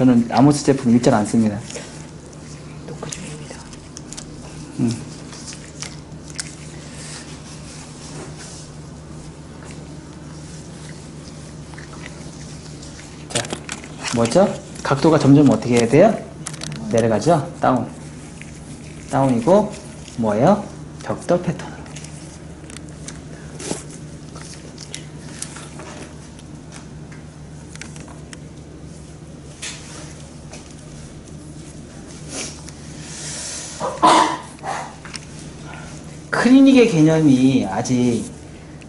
저는 아모스 제품 일절 안 씁니다. 녹화 중입니다. 자, 뭐죠? 각도가 점점 어떻게 해야 돼요? 내려가죠? 다운. 다운이고, 뭐예요? 벽돌 패턴 클리닉의 개념이 아직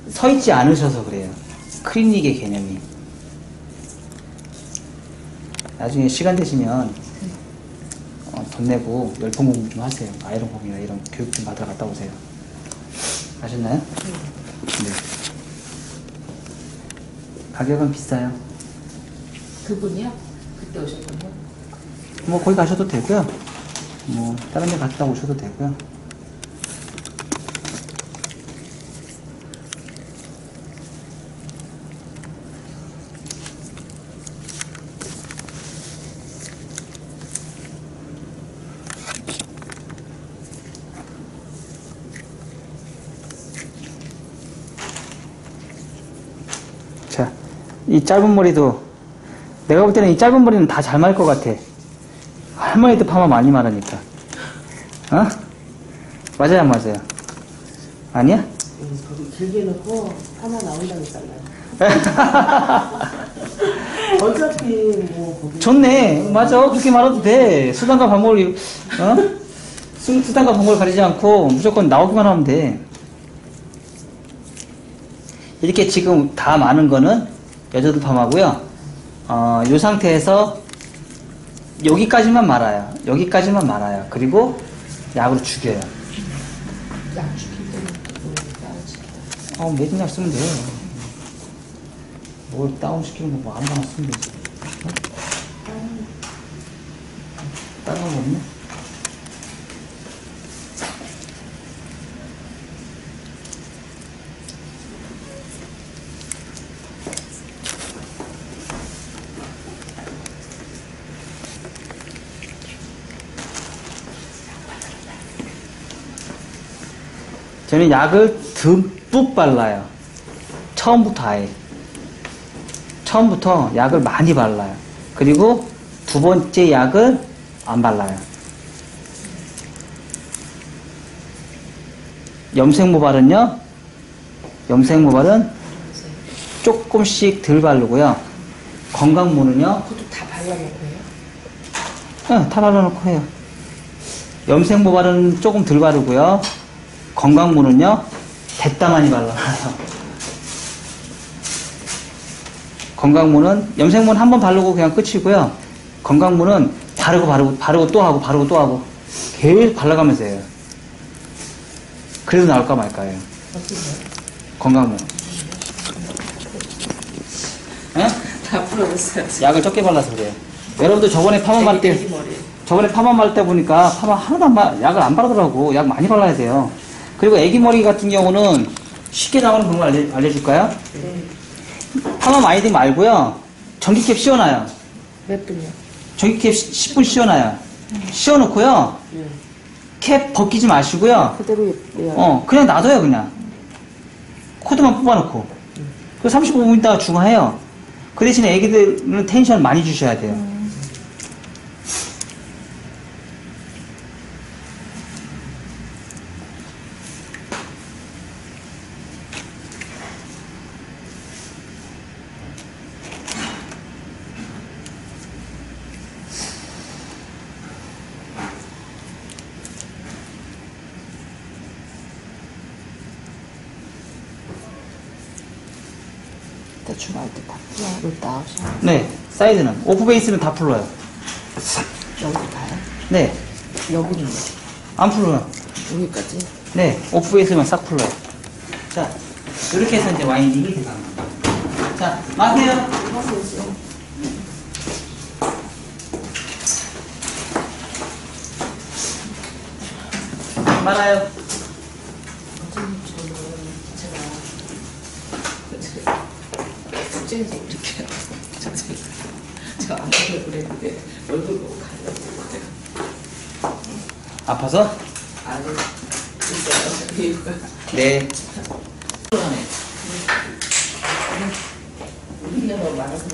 서 있지 않으셔서 그래요. 클리닉의 개념이. 나중에 시간 되시면 어, 돈 내고 열풍 공부 좀 하세요. 아이론 공이나 이런 교육 좀 받으러 갔다 오세요. 아셨나요? 네. 가격은 비싸요. 그분이요? 그때 오셨군요. 뭐 거기 가셔도 되고요. 뭐 다른 데 갔다 오셔도 되고요. 이 짧은 머리도 내가 볼 때는 이 짧은 머리는 다 잘 말 것 같아. 할머니도 파마 많이 말하니까. 어? 맞아요, 안 맞아요? 아니야? 음, 거기 길게 놓고 하나 나온다고 했잖아요. 어차피 뭐 거기 좋네. 맞아. 그렇게 말해도 돼. 수단과 방법을, 어? 수- 수단과 방법을 가리지 않고 무조건 나오기만 하면 돼. 이렇게 지금 다 많은 거는 여자들 파마고요. 어, 이 상태에서 여기까지만 말아요. 여기까지만 말아요. 그리고 약으로 죽여요. 약또 따라지. 어, 매진 약 쓰면 돼요. 뭘 다운시키는 거뭐 아무거나 쓰면 되지. 어? 다른 거 없네? 저는 약을 듬뿍 발라요. 처음부터 아예. 처음부터 약을 많이 발라요. 그리고 두 번째 약을 안 발라요. 염색 모발은요, 염색 모발은 조금씩 덜 바르고요. 건강모는요, 그것도 다 발라놓고 해요? 응, 다 발라놓고 해요. 염색 모발은 조금 덜 바르고요. 건강모는요, 됐다 많이 발라요. 건강모는, 염색모는 한번 바르고 그냥 끝이고요. 건강모는 바르고 바르고, 바르고 또 하고, 바르고 또 하고, 계속 발라가면서 해요. 그래도 나올까 말까요. 건강모. 예? 다 풀어줬어요. 약을 적게 발라서 그래요. 여러분들 저번에 파마 말 때, 애기 머리. 저번에 파마 말때 보니까 파마 하나도 안 바, 약을 안 바르더라고. 약 많이 발라야 돼요. 그리고 애기 머리 같은 경우는 쉽게 나오는 방법 알려, 알려줄까요? 네. 파마 많이 되면 말고요. 전기캡 씌워놔요. 몇 분이요? 전기캡 10분 씌워놔요. 씌워놓고요. 네. 캡 벗기지 마시고요. 그대로 예요. 어, 그냥 놔둬요, 그냥. 코드만 뽑아놓고. 그 35분 있다가 중화해요. 그 대신에 애기들은 텐션 많이 주셔야 돼요. 중화할 때다 하셔. 네, 사이드는. 오프 베이스는 다 풀러요. 여기 다요? 네, 여기는 안 풀러요. 여기까지. 네, 오프 베이스만 싹 풀러요. 자, 이렇게 해서 이제 와인딩이 들어갑니다. 자, 마세요. 말아요. 제가 숙 제에서 이렇게 자세히 아파서 안 가려 그랬는데 얼굴 보고 가려고 그래. 아파서? 아니 이거 네.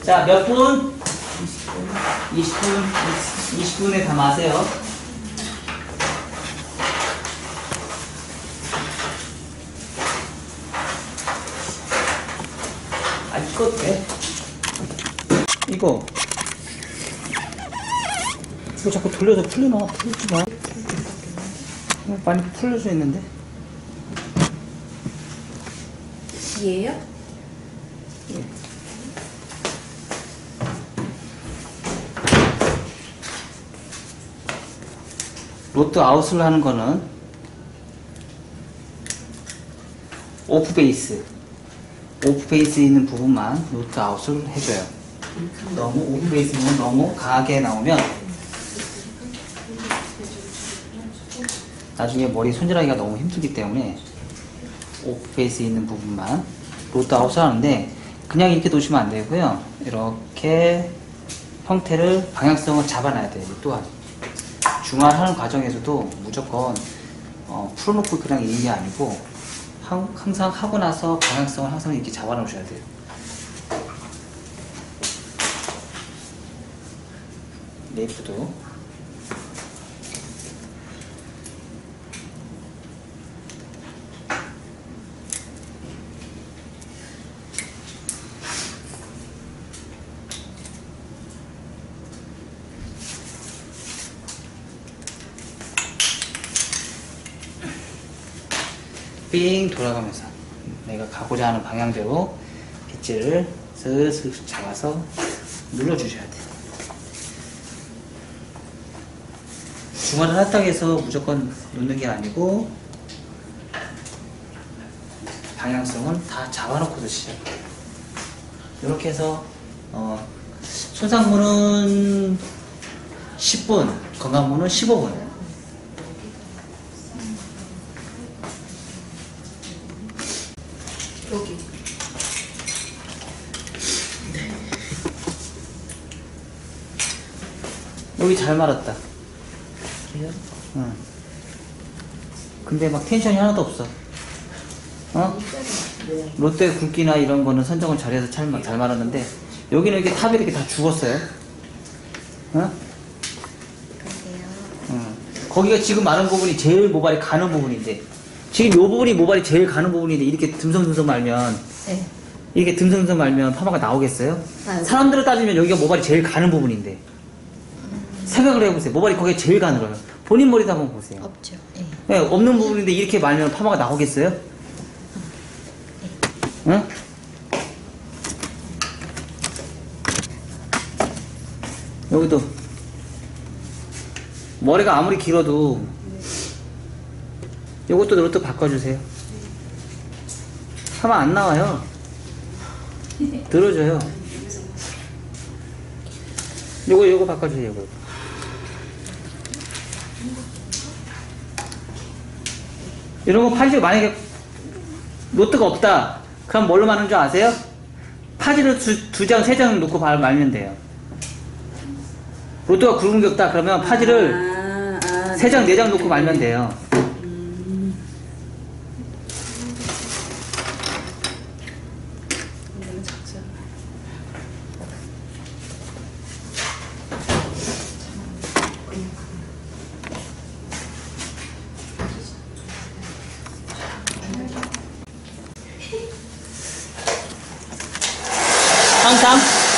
자, 몇 분? 20분. 20분에 다 마세요. 아, 이거 돼? 이거. 이거 자꾸 돌려서 풀리나? 풀지 마. 어, 많이 풀릴 수 있는데. 얘예요? 로또 아웃을 하는 거는 오프 베이스 오프 베이스 있는 부분만 로또 아웃을 해줘요. 너무 오프 베이스는 너무 강하게 나오면 나중에 머리 손질하기가 너무 힘들기 때문에 오프 베이스 있는 부분만 로또 아웃을 하는데 그냥 이렇게 놓으시면 안 되고요. 이렇게 형태를 방향성을 잡아놔야 돼요 이 또한. 중화하는 과정에서도 무조건 어, 풀어놓고 그냥 있는 게 아니고 항- 항상 하고 나서 방향성을 항상 이렇게 잡아놓으셔야 돼요. 네이프도 삥 돌아가면서 내가 가고자 하는 방향대로 빗질을 슬슬 잡아서 눌러주셔야 돼요. 중화를 한다고 해서 무조건 놓는 게 아니고 방향성은 다 잡아놓고서 시작해요. 이렇게 해서 어, 손상무는 10분, 건강무는 15분. 여기 잘 말았다. 그래요? 응. 근데 막 텐션이 하나도 없어. 어? 네. 롯데 굵기나 이런 거는 선정을 잘해서 잘, 마- 잘 말았는데, 여기는 이렇게 탑이 이렇게 다 죽었어요. 어? 응. 거기가 지금 마른 부분이 제일 모발이 가는 부분인데, 지금 요 부분이 모발이 제일 가는 부분인데, 이렇게 듬성듬성 말면, 네. 이렇게 듬성듬성 말면 파마가 나오겠어요? 아, 사람들을 따지면 여기가 모발이 제일 가는 부분인데, 생각을 해보세요. 모발이 거기에 제일 가늘어요. 본인 머리도 한번 보세요. 없죠. 네. 네, 없는 부분인데 이렇게 말면 파마가 나오겠어요? 응? 여기도 머리가 아무리 길어도 이것도 바꿔주세요. 파마 안 나와요. 들어줘요. 요거 요거 바꿔주세요. 요거. 이런 거 파지 만약에 로트가 없다. 그럼 뭘로 마는 줄 아세요? 파지를 두, 두 장, 세 장 놓고 발 말면 돼요. 로트가 굵은 게 없다. 그러면 파지를 아, 아, 세 장, 네 장 놓고 말면 돼요. 너무 작죠.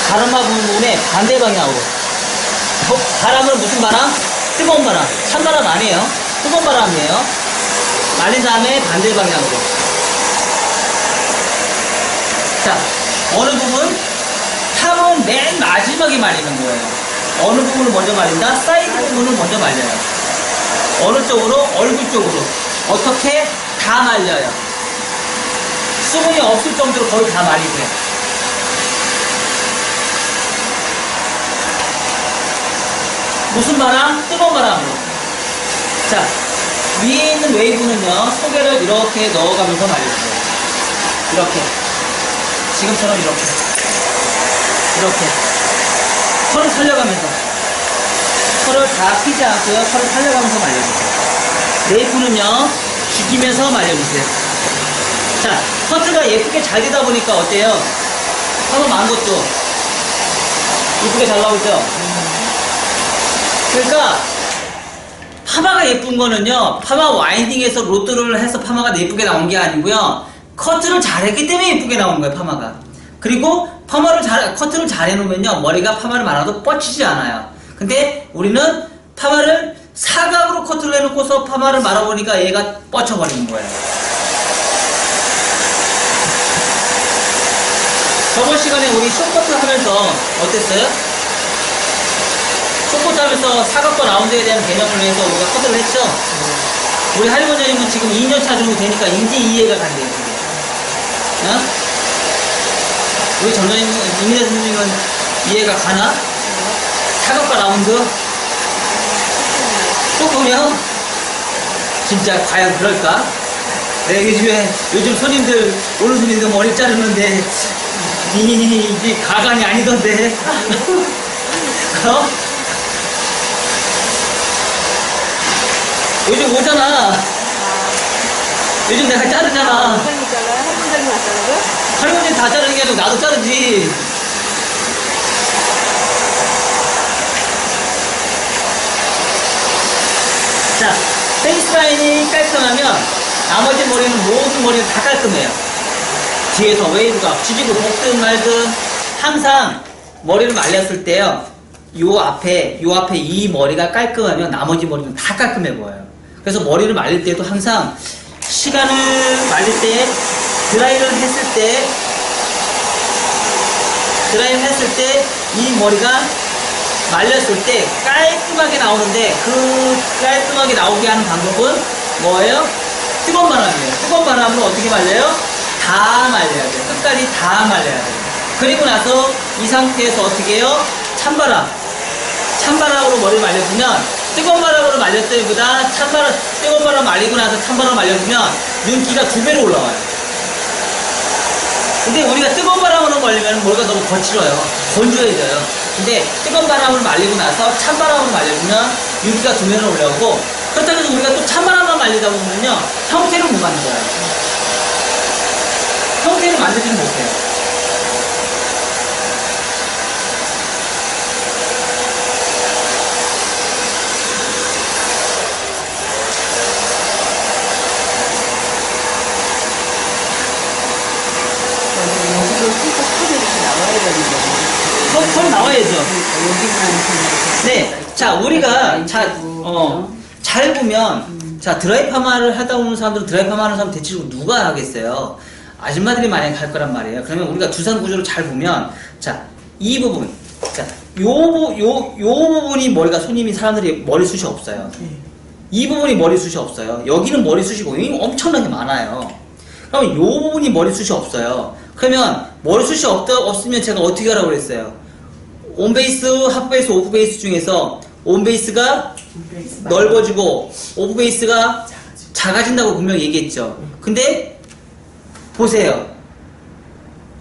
항상 바람과 부분의 반대 방향으로. 어, 바람은 무슨 바람? 뜨거운 바람. 찬바람 아니에요. 뜨거운 바람이에요. 말린 다음에 반대 방향으로. 자, 어느 부분? 탑은 맨 마지막에 말리는 거예요. 어느 부분을 먼저 말린다? 사이드 부분을 먼저 말려요. 어느 쪽으로? 얼굴 쪽으로. 어떻게? 다 말려요. 수분이 없을 정도로 거의 다 말리세요. 무슨 바람? 뜨거운 바람으로. 자, 위에 있는 웨이브는요, 소개를 이렇게 넣어가면서 말려주세요. 이렇게. 지금처럼 이렇게. 이렇게. 털을 살려가면서 털을 다 피지 않고요. 털을 살려가면서 말려주세요. 레이프는요, 죽이면서 말려주세요. 자, 커트가 예쁘게 잘 되다 보니까 어때요? 파마 많은 것도 예쁘게 잘 나오죠? 그러니까, 파마가 예쁜 거는요, 파마 와인딩에서 로또를 해서 파마가 예쁘게 나온 게 아니고요, 커트를 잘했기 때문에 예쁘게 나오는 거예요, 파마가. 그리고 파마를 잘, 커트를 잘 해놓으면요, 머리가 파마를 말아도 뻗치지 않아요. 근데 우리는 파마를 사각으로 커트를 해놓고서 파마를 말아보니까 얘가 뻗쳐버리는 거예요. 저번 시간에 우리 쇼커트 하면서 어땠어요? 하면서 사각과 라운드에 대한 개념을 위해서 우리가 커트를 했죠? 우리 할머니는 지금 2년 차 정도 되니까 이제 이해가 간대요. 어? 우리 전원님, 이민혜 선생님은 이해가 가나? 사각과 라운드? 조금이요? 진짜 과연 그럴까? 내 요즘에, 요즘 손님들, 오는 손님들 머리 자르는데, 이, 이게 가관이 아니던데. 어? 요즘 오잖아. 요즘 내가 자르잖아. 선생님 잘라요? 안 잘라요? 할머니 다 자르는 게 아니고 나도 자르지. 자, 페이스 라인이 깔끔하면 나머지 머리는 모든 머리는 다 깔끔해요. 뒤에서 웨이브가 쥐지고 볶든 말든 항상 머리를 말렸을 때요. 요 앞에, 요 앞에 이 머리가 깔끔하면 나머지 머리는 다 깔끔해 보여요. 그래서 머리를 말릴 때도 항상 시간을 말릴 때 드라이를 했을 때 드라이를 했을 때 이 머리가 말렸을 때 깔끔하게 나오는데 그 깔끔하게 나오게 하는 방법은 뭐예요? 뜨거운 바람이에요. 뜨거운 바람으로 어떻게 말려요? 다 말려야 돼요. 끝까지 다 말려야 돼요. 그리고 나서 이 상태에서 어떻게 해요? 찬바람. 찬바람으로 머리 말려주면 뜨거운 바람으로 말렸을 때보다 찬바람, 뜨거운 바람 말리고 나서 찬바람 말려주면 윤기가 두 배로 올라와요. 근데 우리가 뜨거운 바람으로 말리면 머리가 너무 거칠어요. 건조해져요. 근데 뜨거운 바람을 말리고 나서 찬바람으로 말려주면 윤기가 두 배로 올라오고 그렇다고 해서 우리가 또 찬바람만 말리다 보면요. 형태를 못 만들어요. 형태를 만들지는 못해요. 여기도 tylko 털이 이렇게 나와야 되는 거예요. 여기만 네. 자, 우리가 자, 어, 잘 보면, 자, 드라이 파마를 하다 오는 사람들은 드라이 파마 하는 사람 대체로 누가 하겠어요? 아줌마들이 만약에 할 거란 말이에요. 그러면 우리가 두상 구조를 잘 보면, 자, 이 부분. 자, 요, 부- 요, 요 부분이 머리가 손님이 사람들이 머리숱이 없어요. 이 부분이 머리숱이 없어요. 여기는 머리숱이고, 여기 엄청나게 많아요. 그러면 요 부분이 머리숱이 없어요. 그러면 머리숱이 없다, 없으면 제가 어떻게 하라고 그랬어요? 온베이스, 핫베이스, 오프베이스 중에서 온베이스가 넓어지고 오프베이스가 작아진다고 분명히 얘기했죠. 근데 보세요.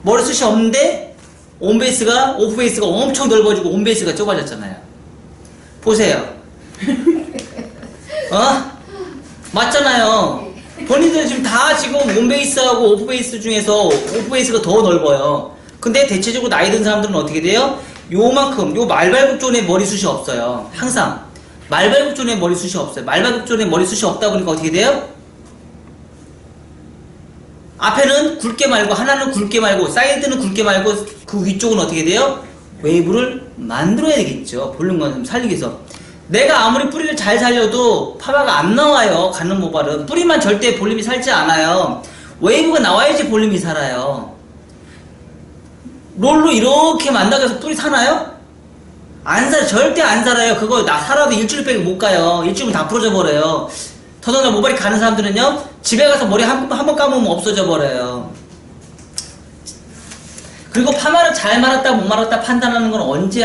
머리숱이 없는데 온베이스가 오프베이스가 엄청 넓어지고 온베이스가 좁아졌잖아요. 보세요. 어? 맞잖아요. 본인들 지금 다 지금 온베이스하고 오프베이스 중에서 오프베이스가 더 넓어요. 근데 대체적으로 나이 든 사람들은 어떻게 돼요? 요만큼, 요 말발굽존에 머리숱이 없어요. 항상. 말발굽존에 머리숱이 없어요. 말발굽존에 머리숱이 없다 보니까 어떻게 돼요? 앞에는 굵게 말고, 하나는 굵게 말고, 사이드는 굵게 말고, 그 위쪽은 어떻게 돼요? 웨이브를 만들어야 되겠죠. 볼륨감 좀 살리기 위해서. 내가 아무리 뿌리를 잘 살려도 파마가 안 나와요. 갖는 모발은. 뿌리만 절대 볼륨이 살지 않아요. 웨이브가 나와야지 볼륨이 살아요. 롤로 이렇게 만나서 뿌리 사나요? 안 살, 절대 안 살아요. 그거 나 살아도 일주일밖에 못 가요. 일주일은 다 부러져 버려요. 더더나 모발이 가는 사람들은요, 집에 가서 머리 한, 한 번 감으면 없어져 버려요. 그리고 파마를 잘 말았다 못 말았다 판단하는 건 언제